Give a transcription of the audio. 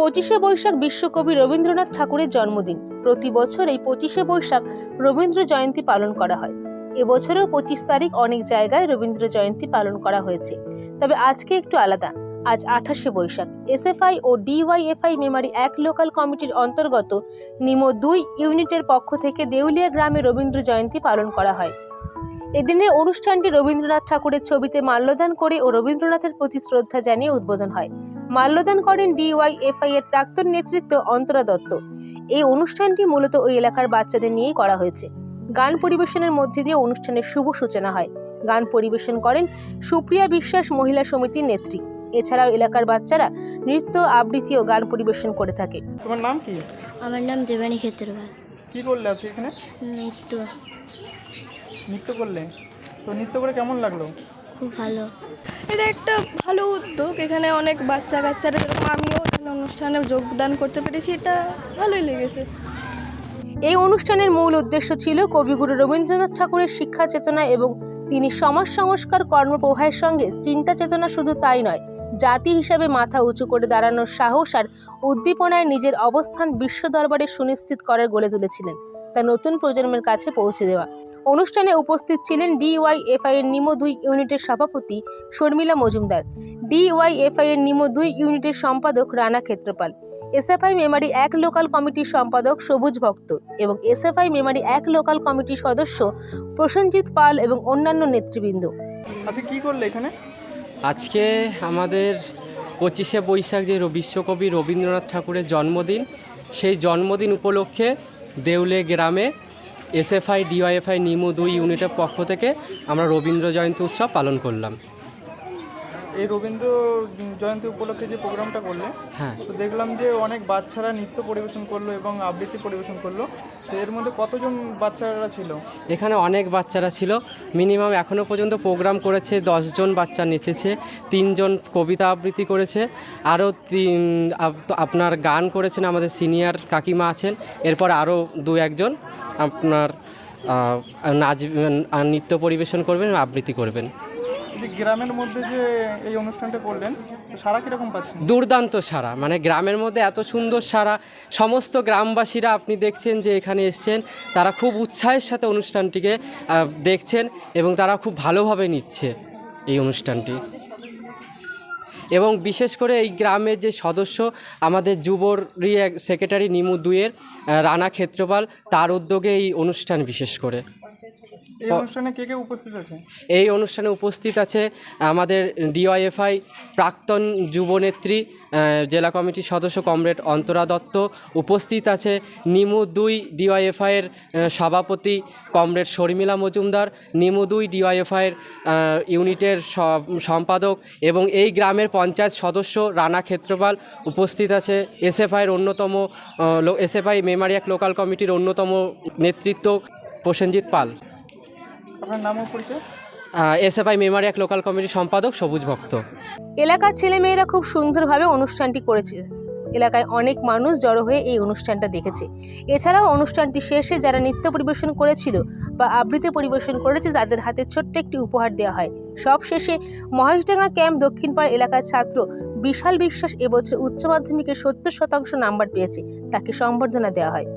পঁচিশে বৈশাখ বিশ্বকবি রবীন্দ্রনাথ ঠাকুরের জন্মদিন। প্রতি বছর এই পঁচিশে বৈশাখ রবীন্দ্র জয়ন্তী পালন করা হয়। এবছরেও পঁচিশ তারিখ অনেক জায়গায় রবীন্দ্র জয়ন্তী পালন করা হয়েছে। তবে আজকে একটু আলাদা। আজ আঠাশে বৈশাখ। এসএফআই ও ডিওয়াইএফআই মেমারি এক লোকাল কমিটির অন্তর্গত নিমো দুই ইউনিটের পক্ষ থেকে দেউলিয়া গ্রামে রবীন্দ্র জয়ন্তী পালন করা হয়। এদিনের অনুষ্ঠানটি রবীন্দ্রনাথ ঠাকুরের ছবিতে মাল্যদান করে ও রবীন্দ্রনাথের প্রতি শ্রদ্ধা জানিয়ে উদ্বোধন হয়। মাল্যদান করেন ডিওয়াইএফআই এর প্রাক্তন নেতৃত্ব অন্তরা দত্ত। এই অনুষ্ঠানটি মূলত ওই এলাকার বাচ্চাদের নিয়েই করা হয়েছে। গান পরিবেশনের মধ্যে দিয়ে অনুষ্ঠানের শুভ সূচনা হয়। গান পরিবেশন করেন সুপ্রিয়া বিশ্বাস মহিলা সমিতির নেত্রী। এছাড়াও এলাকার বাচ্চারা নৃত্য আবৃত্তি ও গান পরিবেশন করে থাকে। তোমার নাম কি? আমার নাম দেবানী ক্ষেত্রপাল। কি করলে আজকে এখানে? নৃত্য। নৃত্য করলে? তো নৃত্য করে কেমন লাগল? খুব ভালো। এটা একটা ভালো উদ্যোগ। এখানে অনেক বাচ্চা কাচ্চারা যেরকম আমিও এখানে অনুষ্ঠানে যোগদান করতে পেরেছি। এটা ভালোই লেগেছে। এই অনুষ্ঠানের মূল উদ্দেশ্য ছিল কবিগুরু রবীন্দ্রনাথ ঠাকুরের শিক্ষা চেতনা এবং তিনি সমাজ সংস্কার কর্মপ্রবাহের সঙ্গে চিন্তা চেতনা শুধু তাই নয় জাতি হিসাবে মাথা উঁচু করে দাঁড়ানোর সাহস আর উদ্দীপনায় নিজের অবস্থান বিশ্ব দরবারে সুনিশ্চিত করার গড়ে তুলেছিলেন। তা নতুন প্রজন্মের কাছে পৌঁছে দেওয়া। অনুষ্ঠানে উপস্থিত ছিলেন ডিওয়াইএফআই এর নিমো দুই ইউনিটের সভাপতি শর্মিলা মজুমদার ডিওয়াইএফআই এর নিমো দুই ইউনিটের সম্পাদক রানা ক্ষেত্রপাল এসএফআই মেমারি এক লোকাল কমিটির সম্পাদক সবুজ ভক্ত এবং এসএফআই মেমারি এক লোকাল কমিটির সদস্য প্রসেনজিৎ পাল এবং অন্যান্য নেতৃবৃন্দ। আজকে কি করলে এখানে? আজকে আমাদের পঁচিশে বৈশাখ যে বিশ্বকবি রবীন্দ্রনাথ ঠাকুরের জন্মদিন সেই জন্মদিন উপলক্ষে দেউলে গ্রামে এসএফআই, ডিওয়াইএফআই, নিমু দুই ইউনিটের পক্ষ থেকে আমরা রবীন্দ্র জয়ন্তী উৎসব পালন করলাম। এই রবীন্দ্র জয়ন্তী উপলক্ষে যে প্রোগ্রামটা করলে হ্যাঁ। তো দেখলাম যে অনেক বাচ্চারা নৃত্য পরিবেশন করল এবং আবৃত্তি পরিবেশন করল। তো এর মধ্যে কতজন বাচ্চারা ছিল? এখানে অনেক বাচ্চারা ছিল। মিনিমাম এখনও পর্যন্ত প্রোগ্রাম করেছে দশজন বাচ্চা নেচেছে তিনজন কবিতা আবৃত্তি করেছে আরও তিন আপনার গান করেছেন আমাদের সিনিয়র কাকিমা আছেন এরপর আরও দু একজন আপনার নাচ নৃত্য পরিবেশন করবেন আবৃত্তি করবেন। দুর্দান্ত সারা। মানে গ্রামের মধ্যে এত সুন্দর সারা। সমস্ত গ্রামবাসীরা আপনি দেখছেন যে এখানে এসছেন। তারা খুব উৎসাহের সাথে অনুষ্ঠানটিকে দেখছেন এবং তারা খুব ভালোভাবে নিচ্ছে এই অনুষ্ঠানটি। এবং বিশেষ করে এই গ্রামের যে সদস্য, আমাদের যুবরই সেক্রেটারি নিমু দুয়ের রানা ক্ষেত্রপাল, তার উদ্যোগে এই অনুষ্ঠান বিশেষ করে। এই অনুষ্ঠানে কে কে উপস্থিত আছে? এই অনুষ্ঠানে উপস্থিত আছে আমাদের ডিওয়াইএফআই প্রাক্তন যুবনেত্রী জেলা কমিটির সদস্য কমরেড অন্তরা দত্ত উপস্থিত আছে নিমু দুই ডিওয়াইএফআইয়ের সভাপতি কমরেড শর্মিলা মজুমদার নিমু দুই ডিওয়াইএফআইয়ের ইউনিটের সম্পাদক এবং এই গ্রামের পঞ্চায়েত সদস্য রানা ক্ষেত্রপাল উপস্থিত আছে। এসএফআইয়ের অন্যতম এসএফআই মেমারিয়াক লোকাল কমিটির অন্যতম নেতৃত্ব প্রসেনজিৎ পাল। আপনার নাম ও পরিচয়? এসএফআই মেমারিয়াক লোকাল কমিটির সম্পাদক সবুজ ভক্ত। এলাকার ছেলেমেয়েরা খুব সুন্দরভাবে অনুষ্ঠানটি করেছে। এলাকায় অনেক মানুষ জড়ো হয়ে এই অনুষ্ঠানটা দেখেছে। এছাড়াও অনুষ্ঠানটি শেষে যারা নৃত্য পরিবেশন করেছিল বা আবৃত্তি পরিবেশন করেছে তাদের হাতে ছোট্ট একটি উপহার দেওয়া হয়। সব শেষে মহেশডাঙ্গা ক্যাম্প দক্ষিণপাড়া এলাকার ছাত্র বিশাল বিশ্বাস এবছর উচ্চ মাধ্যমিকে সত্তর শতাংশ নাম্বার পেয়েছে। তাকে সম্বর্ধনা দেওয়া হয়।